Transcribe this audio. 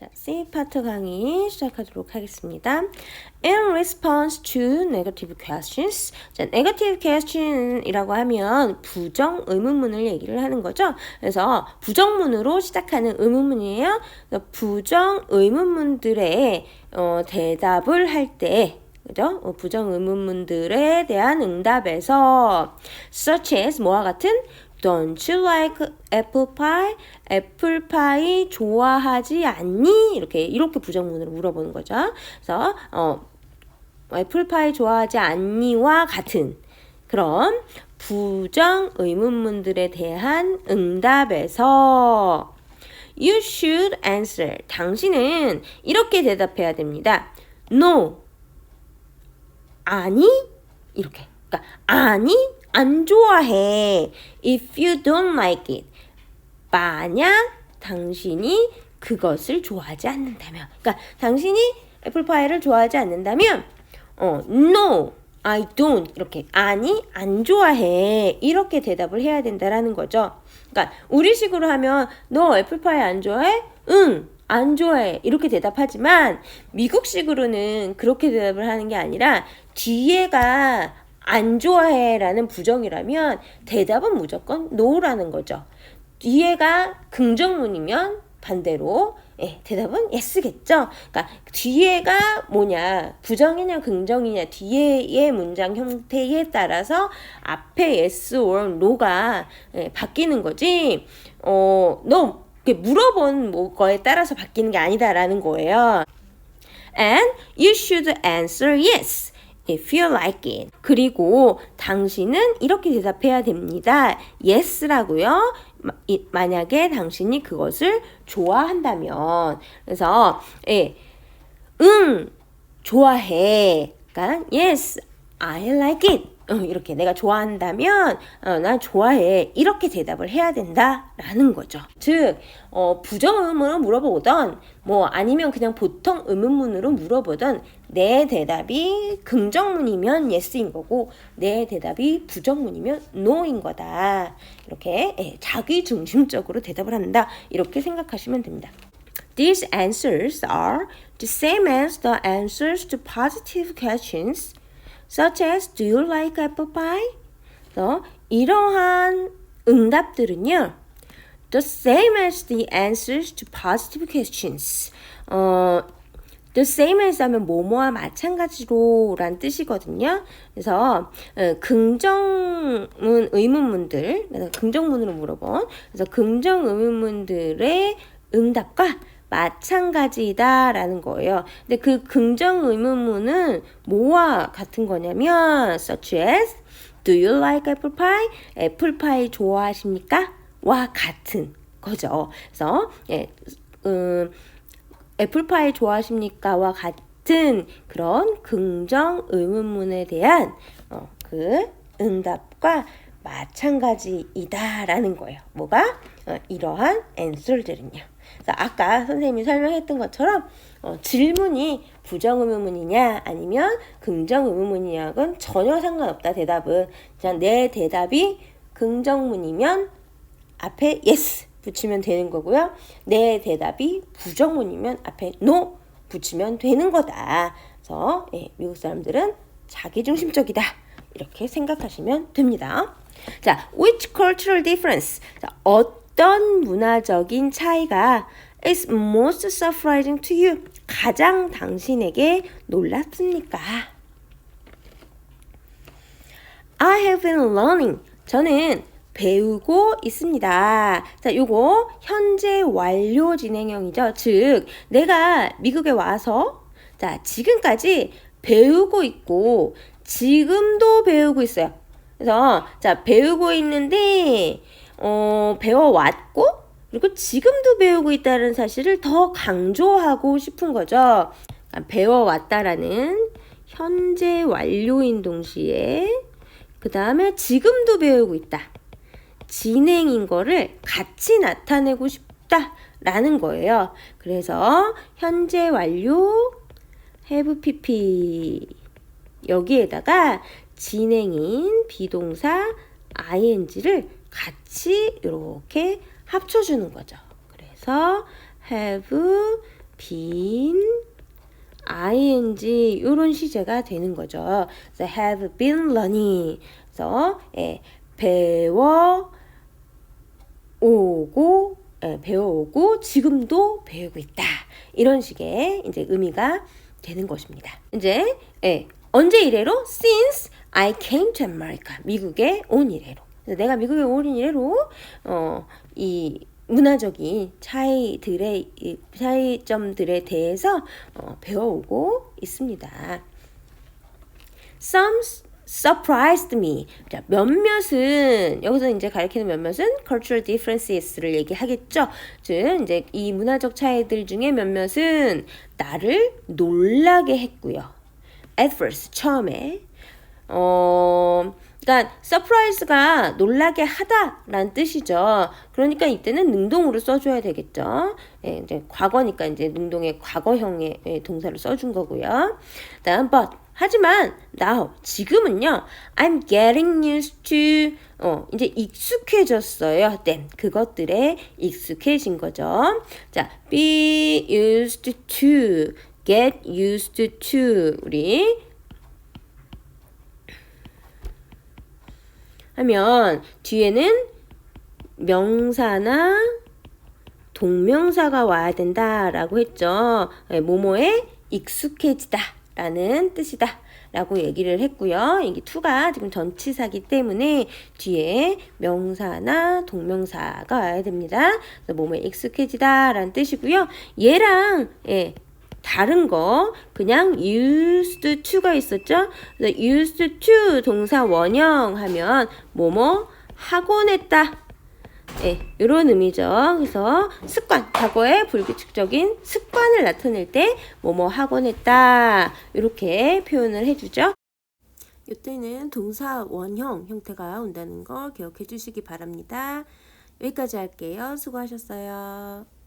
자, C 파트 강의 시작하도록 하겠습니다. In response to negative questions. 자, negative question이라고 하면 부정 의문문을 얘기를 하는 거죠. 그래서 부정문으로 시작하는 의문문이에요. 부정 의문문들의 어, 대답을 할 때, 그죠? 어, 부정 의문문들에 대한 응답에서 such as 뭐와 같은 Don't you like apple pie? 애플 파이 좋아하지 않니? 이렇게 이렇게 부정문으로 물어보는 거죠. 그래서 어 애플 파이 좋아하지 않니와 같은 그런 부정 의문문들에 대한 응답에서 You should answer. 당신은 이렇게 대답해야 됩니다. No. 아니? 이렇게. 그러니까 아니? 안 좋아해. If you don't like it. 만약 당신이 그것을 좋아하지 않는다면. 그러니까 당신이 애플파이를 좋아하지 않는다면 어, no, I don't 이렇게 아니 안 좋아해 이렇게 대답을 해야 된다라는 거죠. 그러니까 우리식으로 하면 너 애플파이 안 좋아해? 응, 안 좋아해 이렇게 대답하지만 미국식으로는 그렇게 대답을 하는 게 아니라 뒤에가 안 좋아해 라는 부정이라면 대답은 무조건 no라는 거죠. 뒤에가 긍정문이면 반대로 예, 대답은 yes겠죠. 그러니까 뒤에가 뭐냐 부정이냐 긍정이냐 뒤에의 문장 형태에 따라서 앞에 yes or no가 예, 바뀌는 거지. 어, 너 물어본 뭐 거에 따라서 바뀌는 게 아니다라는 거예요. And you should answer yes. If you like it. 그리고 당신은 이렇게 대답해야 됩니다. yes라고요. 만약에 당신이 그것을 좋아한다면. 그래서 예. 응. 좋아해. 그러니까 yes, I like it. 어, 이렇게 내가 좋아한다면 어, 나 좋아해 이렇게 대답을 해야 된다라는 거죠. 즉 어, 부정 의문으로 물어보던 뭐 아니면 그냥 보통 의문문으로 물어보던 내 대답이 긍정문이면 yes인 거고 내 대답이 부정문이면 no인 거다. 이렇게 예, 자기 중심적으로 대답을 한다. 이렇게 생각하시면 됩니다. These answers are the same as the answers to positive questions such as Do you like apple pie? 또 이러한 응답들은요. The same as the answers to positive questions. 어, the same as 하면 뭐뭐와 마찬가지로 란 뜻이거든요. 그래서 어, 긍정문 의문문들, 긍정문으로 물어본 그래서 긍정 의문문들의 응답과 마찬가지다라는 거예요. 근데 그 긍정 의문문은 뭐와 같은 거냐면 such as Do you like apple pie? 애플 파이 좋아하십니까? 와 같은 거죠. 그래서 예, 음, 애플 파이 좋아하십니까?와 같은 그런 긍정 의문문에 대한 어, 그 응답과 마찬가지이다라는 거예요. 뭐가? 어, 이러한 answer들은요. 아까 선생님이 설명했던 것처럼 어, 질문이 부정의문문이냐 아니면 긍정의문문이냐는 전혀 상관없다 대답은 그냥 내 대답이 긍정문이면 앞에 yes 붙이면 되는 거고요. 내 대답이 부정문이면 앞에 no 붙이면 되는 거다. 그래서 예, 미국 사람들은 자기중심적이다. 이렇게 생각하시면 됩니다. 자, which cultural difference? 자, 어떤 문화적인 차이가 is most surprising to you? 가장 당신에게 놀랍습니까? I have been learning. 저는 배우고 있습니다. 자, 요거 현재 완료 진행형이죠. 즉, 내가 미국에 와서 자, 지금까지 배우고 있고 지금도 배우고 있어요. 그래서 자, 배우고 있는데 어, 배워왔고 그리고 지금도 배우고 있다는 사실을 더 강조하고 싶은 거죠. 배워왔다라는 현재 완료인 동시에 그 다음에 지금도 배우고 있다. 진행인 거를 같이 나타내고 싶다라는 거예요. 그래서 현재 완료 have pp 여기에다가 진행인 비동사 ing를 같이 이렇게 합쳐주는 거죠. 그래서 have been ing 이런 시제가 되는 거죠. 그래서 have been learning. 그래서 예, 배워 오고 예, 배워오고 지금도 배우고 있다. 이런 식의 이제 의미가 되는 것입니다. 이제 예, 언제 이래로? Since I came to America. 미국에 온 이래로. 내가 미국에 온 이래로 어, 이 문화적인 차이들의 이 차이점들에 대해서 어, 배워오고 있습니다. Some surprised me. 자, 몇몇은 여기서 이제 가리키는 몇몇은 cultural differences를 얘기하겠죠. 즉 이제 이 문화적 차이들 중에 몇몇은 나를 놀라게 했고요. At first 처음에 어 그러니까 surprise가 놀라게 하다라는 뜻이죠. 그러니까 이때는 능동으로 써줘야 되겠죠. 예, 이제 과거니까 이제 능동의 과거형의 예, 동사를 써준 거고요. 다음 but 하지만 now 지금은요 I'm getting used to 어 이제 익숙해졌어요. 땐 그것들에 익숙해진 거죠. 자 be used to get used to 우리 하면 뒤에는 명사나 동명사가 와야 된다라고 했죠. 예, 뭐뭐에 익숙해지다 라는 뜻이다. 라고 얘기를 했고요. 이게 투가 지금 전치사기 때문에 뒤에 명사나 동명사가 와야 됩니다. 그래서 뭐뭐에 익숙해지다 라는 뜻이고요. 얘랑 예, 다른 거 그냥 used to가 있었죠. used to 동사 원형 하면 뭐뭐 하곤 했다. 예, 이런 의미죠. 그래서 습관, 과거의 불규칙적인 습관을 나타낼 때 뭐뭐 하곤 했다. 이렇게 표현을 해주죠. 이때는 동사 원형 형태가 온다는 거 기억해 주시기 바랍니다. 여기까지 할게요. 수고하셨어요.